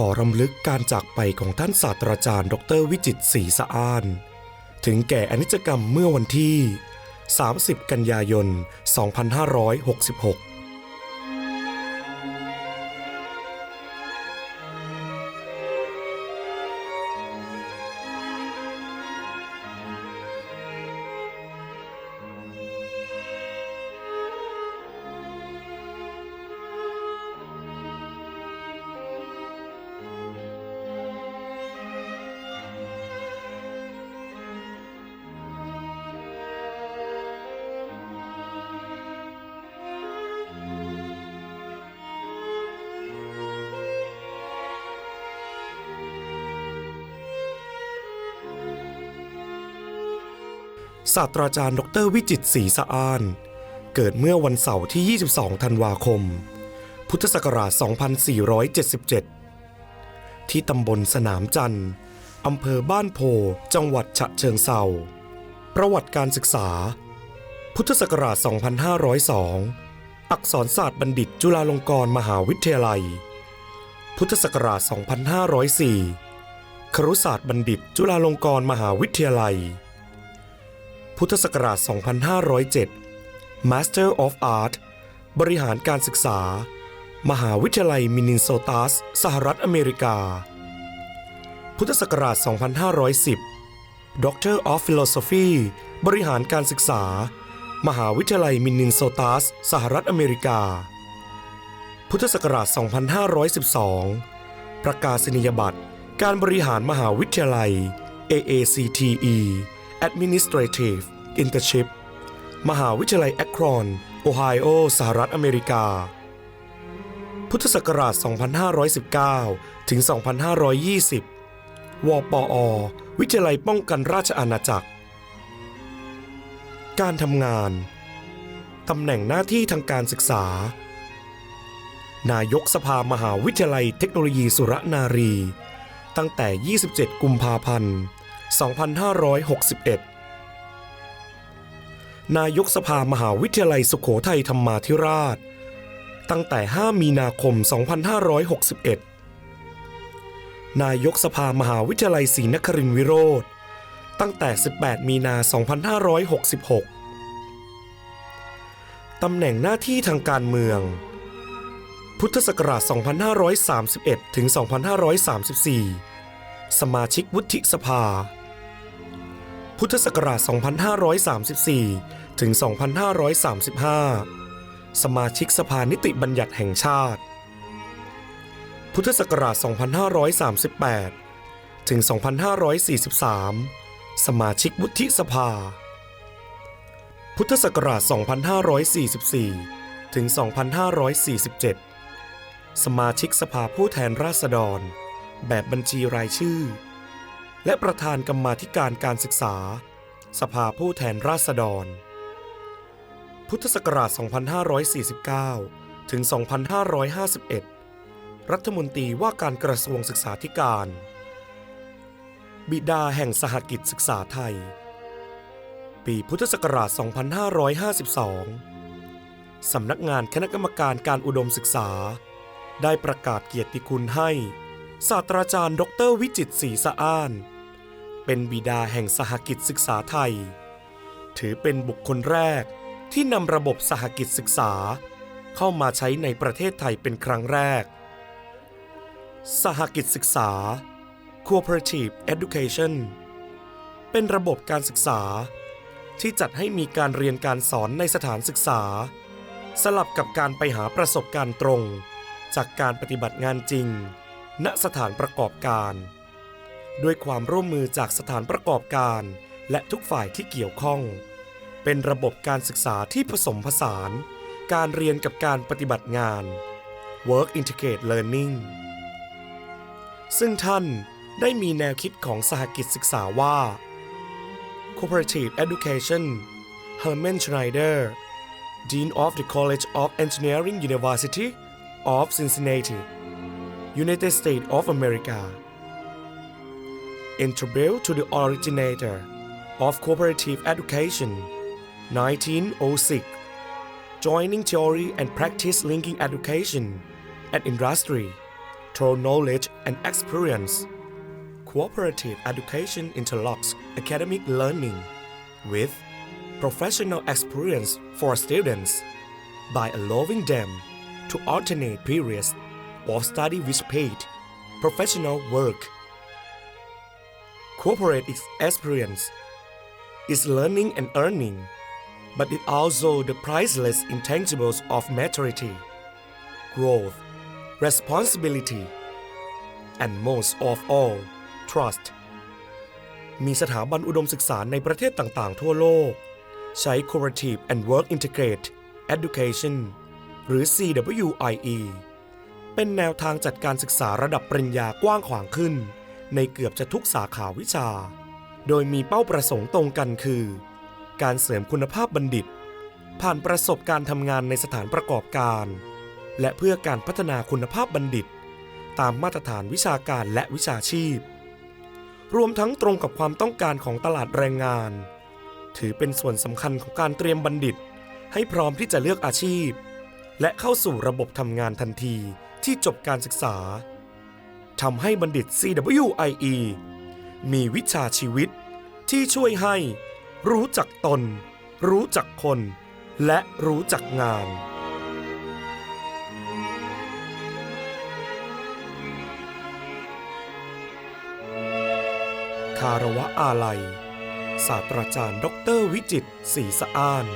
ขอรำลึกการจากไปของท่านศาสตราจารย์ ดรวิจิตศรีสะอ้าน ถึงแก่อนิจกรรมเมื่อวันที่ 30 กันยายน 2566 ศาสตราจารย์ ดรวิจิตศรีสะอ้าน เกิดเมื่อวันเสาร์ที่ 22 ธันวาคม พุทธศักราช 2477 ที่ตำบลสนามจันทร์อำเภอบ้านโพ จังหวัดฉะเชิงเซาประวัติการศึกษา พุทธศักราช 2502 อักษรศาสตร์บัณฑิตจุฬาลงกรณ์มหาวิทยาลัย พุทธศักราช 2504 ครุศาสตร์บัณฑิตจุฬาลงกรณ์มหาวิทยาลัย พุทธศักราช 2507 Master of Art บริหารการศึกษา มหาวิทยาลัยมินนิโซตัส สหรัฐอเมริกา พุทธศักราช 2510 Doctor of Philosophy บริหารการศึกษา มหาวิทยาลัยมินนิโซตัส สหรัฐอเมริกา พุทธศักราช 2512 ประกาศนียบัตร การบริหารมหาวิทยาลัย AACTE Administrative Internship มหาวิทยาลัยแอครอน โอไฮโอ สหรัฐอเมริกา พุทธศักราช 2519 ถึง 2520 วปอ วิทยาลัยป้องกันราชอาณาจักร การทำงาน ตำแหน่งหน้าที่ทางการศึกษา นายกสภามหาวิทยาลัยเทคโนโลยีสุรนารี ตั้งแต่ 27 กุมภาพันธ์ 2561 นายกสภามหาวิทยาลัยสุขโขทัยธรรมาธิราช ตั้งแต่ 5 มีนาคม 2561 นายกสภามหาวิทยาลัยศรีนครินทรวิโรธตั้งแต่ 18 มีนา 2566 ตำแหน่งหน้าที่ทางการเมือง พุทธศักราช 2531 ถึง 2534 สมาชิกวุฒิสภา พุทธศักราช 2534 ถึง 2535 สมาชิกสภานิติบัญญัติแห่งชาติ พุทธศักราช 2538 ถึง 2543 สมาชิกวุฒิสภา พุทธศักราช 2544 ถึง 2547 สมาชิกสภาผู้แทนราษฎร แบบบัญชีรายชื่อ และประธานกรรมาธิการการศึกษา สภาผู้แทนราษฎร พุทธศักราช 2549 ถึง 2551 รัฐมนตรีว่าการกระทรวงศึกษาธิการ บิดาแห่งสหกิจศึกษาไทย ปีพุทธศักราช 2552 สำนักงานคณะกรรมการการอุดมศึกษา ได้ประกาศเกียรติคุณให้ ศาสตราจารย์ดรวิจิตศรีสะอ้าน เป็นบิดาแห่งสหกิจศึกษาไทย ถือเป็นบุคคลแรกที่นำระบบสหกิจศึกษา เข้ามาใช้ในประเทศไทยเป็นครั้งแรก สหกิจศึกษา Cooperative Education เป็นระบบการศึกษา ที่จัดให้มีการเรียนการสอนในสถานศึกษา สลับกับการไปหาประสบการณ์ตรง จากการปฏิบัติงานจริง ณสถานประกอบการ ด้วยความร่วมมือจากสถานประกอบการ และทุกฝ่ายที่เกี่ยวข้อง เป็นระบบการศึกษาที่ผสมผสาน การเรียนกับการปฏิบัติงาน Work integrated Learning ซึ่งท่านได้มีแนวคิดของสหกิจศึกษาว่า Cooperative Education Herman Schneider Dean of the College of Engineering University of Cincinnati United States of America Integral to the originator of cooperative education 1906 joining theory and practice linking education and industry through knowledge and experience. Cooperative education interlocks academic learning with professional experience for students by allowing them to alternate periods of study with paid professional work. Corporate experience is learning and earning, but it also the priceless intangibles of maturity, growth, responsibility, and most of all, trust. มีสถาบันอุดมศึกษาในประเทศต่างๆ ทั่วโลก ใช้ Cooperative and Work Integrate Education หรือ CWIE เป็นแนวทางจัดการศึกษาระดับปริญญากว้างขวางขึ้น ในเกือบจะทุกสาขาวิชา โดยมีเป้าประสงค์ตรงกันคือ การเสริมคุณภาพบัณฑิต ผ่านประสบการณ์ทำงานในสถานประกอบการ และเพื่อการพัฒนาคุณภาพบัณฑิต ตามมาตรฐานวิชาการและวิชาชีพ รวมทั้งตรงกับความต้องการของตลาดแรงงาน ถือเป็นส่วนสำคัญของการเตรียมบัณฑิต ให้พร้อมที่จะเลือกอาชีพ และเข้าสู่ระบบทำงานทันที ที่จบการศึกษาทำให้บัณฑิต CWIE มีวิชาชีวิตที่ช่วยให้ รู้จักตน รู้จักคน และรู้จักงาน คารวะอาลัย ศาสตราจารย์ดอกเตอรวิจิตศรีสะอ้าน